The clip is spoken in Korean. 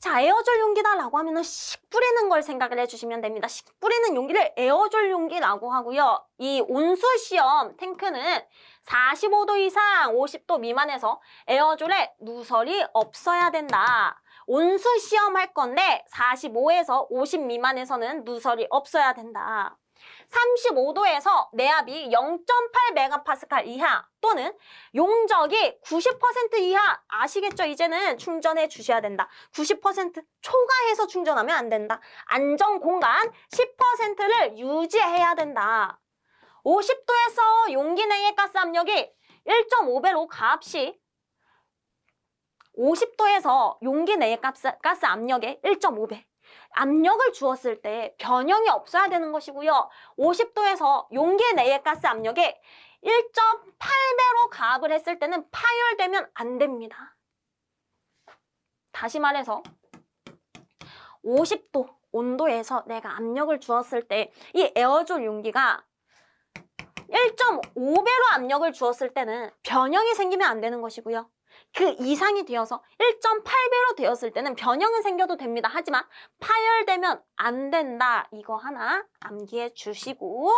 자, 에어졸 용기다라고 하면은 식 뿌리는 걸 생각을 해주시면 됩니다. 식 뿌리는 용기를 에어졸 용기라고 하고요. 이 온수 시험 탱크는 45도 이상 50도 미만에서 에어졸에 누설이 없어야 된다. 온수 시험 할 건데 45에서 50 미만에서는 누설이 없어야 된다. 35도에서 내압이 0.8메가파스칼 이하 또는 용적이 90% 이하 아시겠죠? 이제는 충전해 주셔야 된다. 90% 초과해서 충전하면 안 된다. 안전 공간 10%를 유지해야 된다. 50도에서 용기 내의 가스 압력이 1.5배로 가압 시 50도에서 용기 내의 가스, 가스 압력의 1.5배. 압력을 주었을 때 변형이 없어야 되는 것이고요. 50도에서 용기 내의 가스 압력에 1.8배로 가압을 했을 때는 파열되면 안 됩니다. 다시 말해서 50도 온도에서 내가 압력을 주었을 때 이 에어졸 용기가 1.5배로 압력을 주었을 때는 변형이 생기면 안 되는 것이고요. 그 이상이 되어서 1.8배로 되었을 때는 변형은 생겨도 됩니다. 하지만 파열되면 안 된다. 이거 하나 암기해 주시고